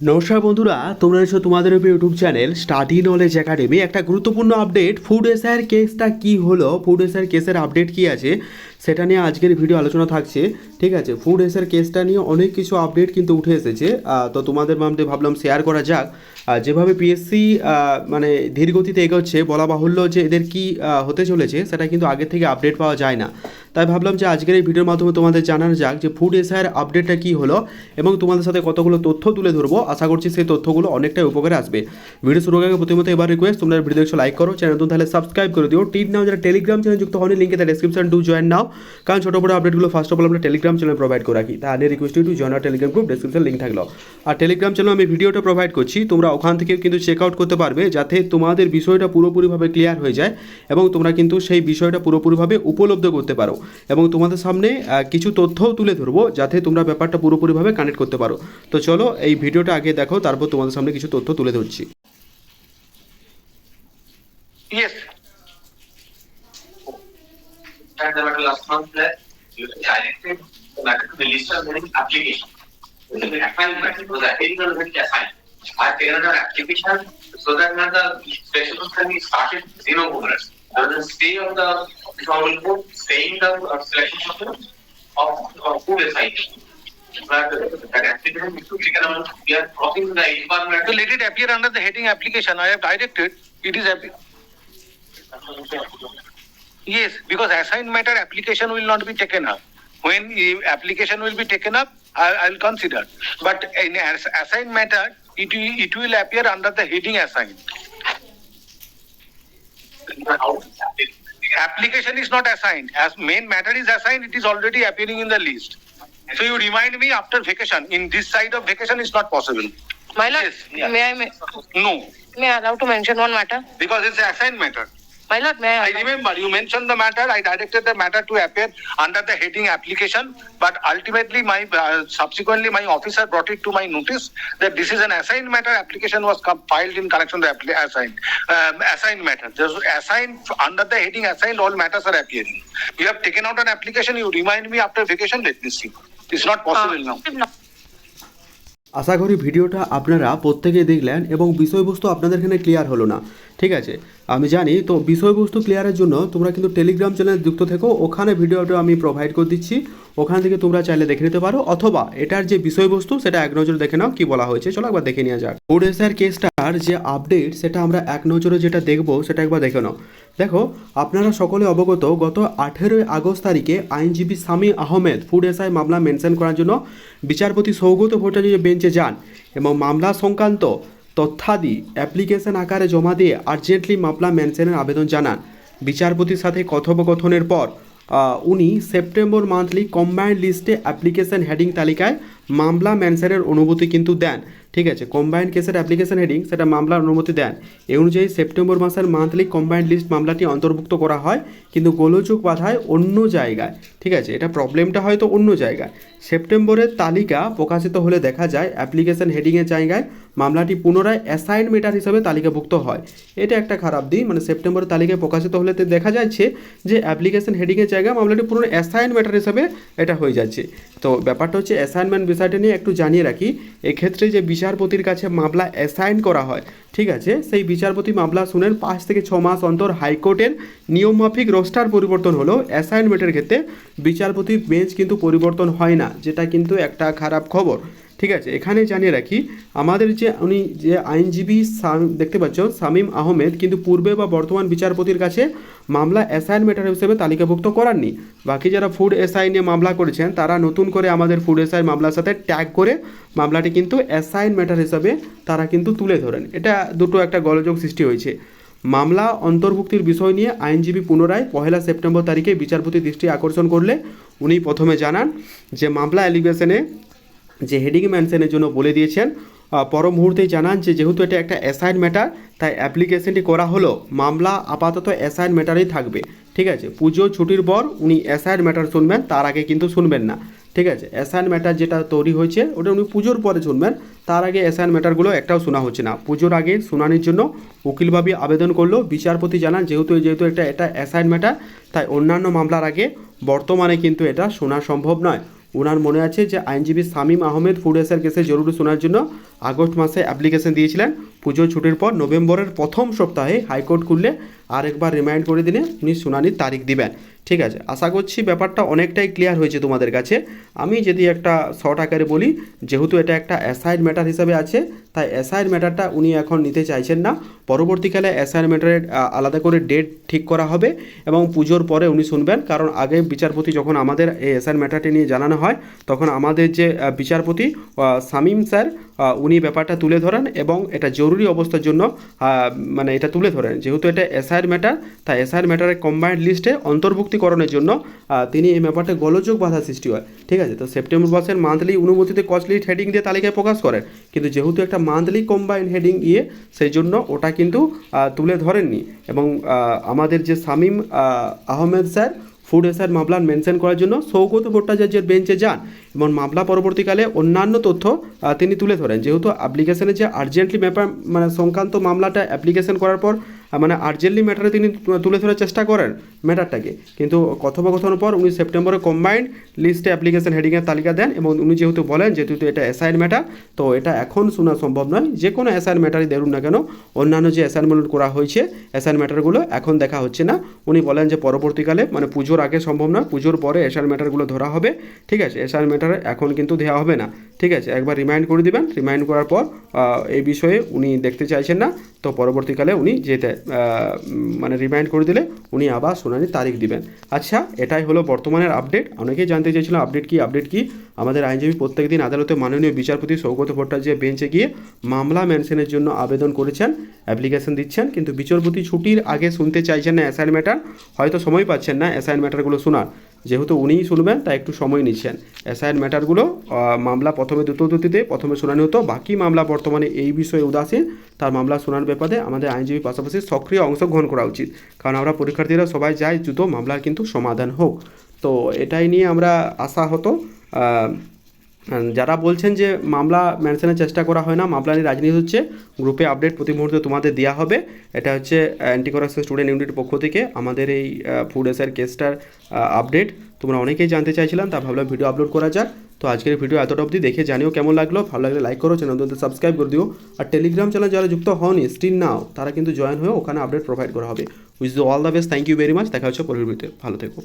নমস্কার বন্ধুরা, তোমরা এসো তোমাদের উপর YouTube channel study knowledge academy একটা গুরুত্বপূর্ণ আপডেট ফুড এসআর কেসটা কি হলো ফুড এসআর কেসের আপডেট কি আছে, সেটা নিয়ে আজকের ভিডিও আলোচনা থাকছে, ঠিক আছে? ফুড এসআর কেসটা নিয়ে অনেক কিছু আপডেট কিন্তু উঠে এসেছে। তো তোমাদের মধ্যে ভাবলাম শেয়ার করা যাক। যেভাবে পিএসসি মানে ধীর গতিতে এগোচ্ছে, বলা বাহুল্য যে এদের কি হতে চলেছে, সেটা কিন্তু আগে থেকে আপডেট পাওয়া যায় না। তাই ভাবলাম যে আজকের এই ভিডিওর মাধ্যমে তোমাদের জানানো যাক যে ফুড এসআর আপডেটটা কী হলো এবং তোমাদের সাথে কতগুলো তথ্য তুলে ধরবো। আশা করছি সেই তথ্যগুলো অনেকটাই উপকারে আসবে। ভিডিও শুরু আগে প্রথমত এবার রিকোয়েস্ট তোমরা ভিডিও দেখছ লাইক করো চ্যানেল তাহলে সাবস্ক্রাইব করে দিও। টিট নাও যারা টেলিগ্রাম চ্যানেল যুক্ত হয়নি লিঙ্কে তার ডেসক্রিপশন টু জয়েন নাও। কারণ ছোটো বড় আপডেটগুলো ফার্স্ট অফ অল আমরা টেলিগ্রাম চ্যানেল প্রোভাইড করে রাখি। তাহলে রিকোয়েস্ট টু জয়েন আর টেলিগ্রাম গ্রুপ ডেসক্রিপশন লিঙ্ক থাকল। আর টেলিগ্রাম চ্যানেল আমি ভিডিওটা প্রোভাইড করছি, তোমরা ওখান থেকে কিন্তু চেক আউট করতে পারবে যাতে তোমাদের বিষয়টা পুরোপুরিভাবে ক্লিয়ার হয়ে যায় এবং তোমরা কিন্তু সেই বিষয়টা পুরোপুরিভাবে উপলব্ধ করতে পারো। এবং তোমাদের সামনে কিছু তথ্যও তুলে ধরবো যাতে তোমরা ব্যাপারটা পুরোপুরিভাবে কানেক্ট করতে পারো। তো চলো, এই ভিডিওটা আগে দেখো, তারপর তোমাদের সামনে কিছু তথ্য তুলে ধরছি। So that another specialist can be started, zero overrest. The stay of the, will put, staying the selection of of, of food assignment. But that to be taken out, we are crossing the To matter. let it appear under the heading application, I have directed, it is, app- yes, because assigned matter application will not be taken up. When application will be taken up, I, I'll consider. But in assigned matter, it it will appear under the heading assigned. Application is not assigned. As main matter is assigned, it is already appearing in the list. So you remind me after vacation. In this side of vacation, it's not possible. My lord, Yes, yeah. may I, may, No, may I allow to mention one matter? because it's assigned matter. My lord, may I? I remember you mentioned the matter. I directed the matter to appear under the heading application, but ultimately my uh, subsequently my officer brought it to my notice that this is an assigned matter. Application was com- filed in connection to appli- assigned um, assigned matter. Just assigned under the heading assigned, all matters are appearing. You have taken out an application. You remind me after vacation. Let me see. It's not possible uh, now. No. আশা করি ভিডিওটা আপনারা প্রত্যেকেই দেখলেন এবং বিষয়বস্তু আপনাদের এখানে clear হলো না ঠিক আছে? আমি জানি, তো বিষয়বস্তু ক্লিয়ারের জন্য তোমরা কিন্তু টেলিগ্রাম চ্যানেল যুক্ত থেকো, ওখানে ভিডিওটা আমি প্রোভাইড করে দিচ্ছি, ওখান থেকে তোমরা চাইলে দেখে নিতে পারো, অথবা এটার যে বিষয়বস্তু সেটা এক নজরে দেখে নাও, কি বলা হয়েছে, চলো একবার দেখে নেওয়া যাক। ওডেসার কেসটার যে আপডেট সেটা আমরা এক নজরে যেটা দেখব, সেটা একবার দেখে নাও। দেখো, আপনারা সকলে অবগত, গত আঠেরোই আগস্ট তারিখে আইনজীবী সামি আহমেদ ফুড এসআই মামলা মেনশন করার জন্য বিচারপতি সৌগত ভট্টাচার্য বেঞ্চে যান এবং মামলা সংক্রান্ত তথ্যাদি অ্যাপ্লিকেশন আকারে জমা দিয়ে আর্জেন্টলি মামলা মেনশনের আবেদন জানান। বিচারপতির সাথে কথোপকথনের পর উনি সেপ্টেম্বর মান্থলি কম্বাইন্ড লিস্টে অ্যাপ্লিকেশন হেডিং তালিকায় মামলা মেনশনের অনুভূতি কিন্তু দেন। ঠিক আছে কম্বাইন্ড কেসের অ্যাপ্লিকেশন হেডিং সেটা মামলার অনুমতি দেন। এই অনুযায়ী সেপ্টেম্বর মাসের মান্থলি কম্বাইন্ড লিস্ট মামলাটি অন্তর্ভুক্ত করা হয়, কিন্তু গোলযোগ বাধায় অন্য জায়গায়, ঠিক আছে, এটা প্রবলেমটা হয়তো অন্য জায়গায়। সেপ্টেম্বরের তালিকা প্রকাশিত হলে দেখা যায় অ্যাপ্লিকেশন হেডিংয়ের জায়গায় মামলাটি পুনরায় অ্যাসাইন মেটার হিসেবে তালিকাভুক্ত হয়। এটা একটা খারাপ দিক মানে সেপ্টেম্বরের তালিকায় প্রকাশিত হলে দেখা যাচ্ছে যে অ্যাপ্লিকেশন হেডিংয়ের জায়গায় মামলাটি পুনরায় অ্যাসাইন মেটার হিসেবে এটা হয়ে যাচ্ছে। তো ব্যাপারটা হচ্ছে অ্যাসাইনমেন্ট বিষয়টা নিয়ে একটু জানিয়ে রাখি, এক্ষেত্রে যে বিচারপতির কাছে মামলা অ্যাসাইন করা হয়। ঠিক আছে? সেই বিচারপতি মামলা শুনেন, পাঁচ থেকে ছ মাস অন্তর হাইকোর্টের নিয়মমাফিক রোস্টার পরিবর্তন হলো। অ্যাসাইনমেন্টের ক্ষেত্রে বিচারপতি বেঞ্চ কিন্তু পরিবর্তন হয় না, যেটা কিন্তু একটা খারাপ খবর। ঠিক আছে এখানে জানিয়ে রাখি, আমাদের যে উনি যে আইনজীবী দেখতে পাচ্ছ শামীম আহমেদ কিন্তু পূর্বে বা বর্তমান বিচারপতির কাছে মামলা অ্যাসাইন ম্যাটার হিসেবে তালিকাভুক্ত করাননি। বাকি যারা ফুড এসআই নিয়ে মামলা করেছেন, তারা নতুন করে আমাদের ফুড এসআই মামলার সাথে ট্যাগ করে মামলাটি কিন্তু অ্যাসাইন ম্যাটার হিসাবে তারা কিন্তু তুলে ধরেন। এটা দুটো একটা গলযোগ সৃষ্টি হয়েছে। মামলা অন্তর্ভুক্তির বিষয় নিয়ে আইনজীবী পুনরায় পহেলা সেপ্টেম্বর তারিখে বিচারপতি দৃষ্টি আকর্ষণ করলে উনি প্রথমে জানান যে মামলা অ্যালিগেশনে যে হেডিং ম্যানশনের জন্য বলে দিয়েছেন পর মুহূর্তেই জানান যে যেহেতু এটা একটা অ্যাসাইন ম্যাটার তাই অ্যাপ্লিকেশনটি করা হলো। মামলা আপাতত অ্যাসাইন ম্যাটারেই থাকবে। ঠিক আছে? পুজো ছুটির পর উনি অ্যাসাইন ম্যাটার শুনবেন, তার আগে কিন্তু শুনবেন না। ঠিক আছে? অ্যাসাইন ম্যাটার যেটা তৈরি হয়েছে, ওটা উনি পুজোর পরে শুনবেন। তার আগে অ্যাসাইন ম্যাটারগুলো একটাও শোনা হচ্ছে না। পুজোর আগে শুনানির জন্য উকিলভাবে আবেদন করল। বিচারপতি জানান, যেহেতু যেহেতু এটা এটা অ্যাসাইন ম্যাটার তাই অন্যান্য মামলার আগে বর্তমানে কিন্তু এটা শোনা সম্ভব নয়। ওনার মনে আছে যে আইনজীবী শামীম আহমেদ ফুড এসের কেসে জরুরি শোনার জন্য আগস্ট মাসে অ্যাপ্লিকেশন দিয়েছিলেন। পুজো ছুটির পর নভেম্বরের প্রথম সপ্তাহে হাইকোর্ট খুললে আরেকবার রিমাইন্ড করে দিলে উনি শুনানির তারিখ দিবেন। ঠিক আছে, আশা করছি ব্যাপারটা অনেকটাই ক্লিয়ার হয়েছে তোমাদের কাছে। আমি যদি একটা শর্ট আকারে বলি, যেহেতু এটা একটা অ্যাসাইড ম্যাটার হিসাবে আছে, তাই অ্যাসাইড ম্যাটারটা উনি এখন নিতে চাইছেন না। পরবর্তীকালে অ্যাসাইড ম্যাটারের আলাদা করে ডেট ঠিক করা হবে এবং পুজোর পরে উনি শুনবেন, কারণ আগে বিচারপতি যখন আমাদের এই অ্যাসাইড ম্যাটারটি নিয়ে জানানো হয়, তখন আমাদের যে বিচারপতি শামীম স্যার উনি ব্যাপারটা তুলে ধরেন এবং এটা জরুরি অবস্থার জন্য মানে এটা তুলে ধরেন। যেহেতু এটা এসআইয়ের ম্যাটার তাই এসআইয়ের ম্যাটারের কম্বাইন্ড লিস্টে অন্তর্ভুক্তিকরণের জন্য তিনি এই ব্যাপারটা গোলযোগ বাধা সৃষ্টি হয়। ঠিক আছে? তো সেপ্টেম্বর মাসের মান্থলি অনুমতিতে কস্টলি হেডিং দিয়ে তালিকায় প্রকাশ করেন। কিন্তু যেহেতু একটা মান্থলি কম্বাইন্ড হেডিং ইয়ে সেই জন্য ওটা কিন্তু তুলে ধরেননি। এবং আমাদের যে Shamim Ahmed sir food SR মামলার মেনশন করার জন্য সৌগত ভট্টাচার্যের বেঞ্চে যান এবং মামলা পরবর্তীকালে অন্যান্য তথ্য তিনি তুলে ধরেন। যেহেতু অ্যাপ্লিকেশনে যে আর্জেন্টলি ব্যাপার মানে সংক্রান্ত মামলাটা অ্যাপ্লিকেশন করার পর মানে আর্জেন্টলি ম্যাটারে তিনি তুলে ধরার চেষ্টা করেন ম্যাটারটাকে কিন্তু কথোপকথনের পর উনি সেপ্টেম্বরে কম্বাইন্ড লিস্টে অ্যাপ্লিকেশন হেডিংয়ের তালিকা দেন এবং উনি যেহেতু বলেন যেহেতু এটা অ্যাসাইন ম্যাটার তো এটা এখন শোনা সম্ভব নয়। যে কোনো অ্যাসাইন ম্যাটারই দেখুন না কেন, অন্যান্য যে অ্যাসাইনমেন্ট করা হয়েছে অ্যাসাইন ম্যাটারগুলো এখন দেখা হচ্ছে না। উনি বলেন যে পরবর্তীকালে মানে পুজোর আগে সম্ভব না পুজোর পরে অ্যাসাইন ম্যাটারগুলো ধরা হবে। ঠিক আছে অ্যাসাইন ম্যাটার এখন কিন্তু দেওয়া হবে না। ঠিক আছে, একবার রিমাইন্ড করে দিবেন। রিমাইন্ড করার পর এই বিষয়ে উনি দেখতে চাইছেন না। তো পরবর্তীকালে উনি যেতে মানে রিমাইন্ড করে দিলে উনি আবার শুনানির তারিখ দিবেন। আচ্ছা এটাই হলো বর্তমানের আপডেট অনেকেই জানতে চেয়েছিলাম আপডেট কি আপডেট কি। আমাদের আইনজীবী প্রত্যেকদিন আদালতে মাননীয় বিচারপতি সৌগত ভট্টাচার্য বেঞ্চে গিয়ে মামলা মেনশনের জন্য আবেদন করেছেন অ্যাপ্লিকেশন দিচ্ছেন। কিন্তু বিচারপতি ছুটির আগে শুনতে চাইছেন না অ্যাসাইন ম্যাটার হয়তো সময় পাচ্ছেন না অ্যাসাইন ম্যাটারগুলো শোনার। যেহেতু উনিই শুনবেন, তাই একটু সময় নিচ্ছেন। অ্যাসাইন ম্যাটারগুলো মামলা প্রথমে দ্রুতগতিতে, প্রথমে শুনানি হতো। বাকি মামলা বর্তমানে এই বিষয়ে উদাসীন। তার মামলা শোনার ব্যাপারে আমাদের আইনজীবীর পাশাপাশি সক্রিয় অংশগ্রহণ করা উচিত। কারণ আমরা পরীক্ষার্থীরা সবাই যাই দ্রুত মামলার কিন্তু সমাধান হোক। তো এটাই নিয়ে আমরা আশা হতো যারা বলছেন যে মামলা মেনশনের চেষ্টা করা হয় না, মামলা নিয়ে রাজনীতি হচ্ছে, গ্রুপে আপডেট প্রতি মুহূর্তে তোমাদের দেওয়া হবে। এটা হচ্ছে অ্যান্টি করাপশন স্টুডেন্ট ইউনিটের পক্ষ থেকে আমাদের এই ফুড এসের কেসটার আপডেট তোমরা অনেকেই জানতে চাইছিলাম, তা ভাবলাম ভিডিও আপলোড করা যাক। তো আজকের ভিডিও এতটা অবধি, দেখে জানিও কেমন লাগল। ভালো লাগলে লাইক করো চ্যানেলটিতে সাবস্ক্রাইব করে দিও। আর টেলিগ্রাম চ্যানেল যারা যুক্ত হওনি স্টিল নাও তারা কিন্তু জয়েন হয়ে ওখানে আপডেট প্রোভাইড করা হবে। With all the best thank you very much দেখা হচ্ছে পরের ভিডিওতে ভালো থেকো।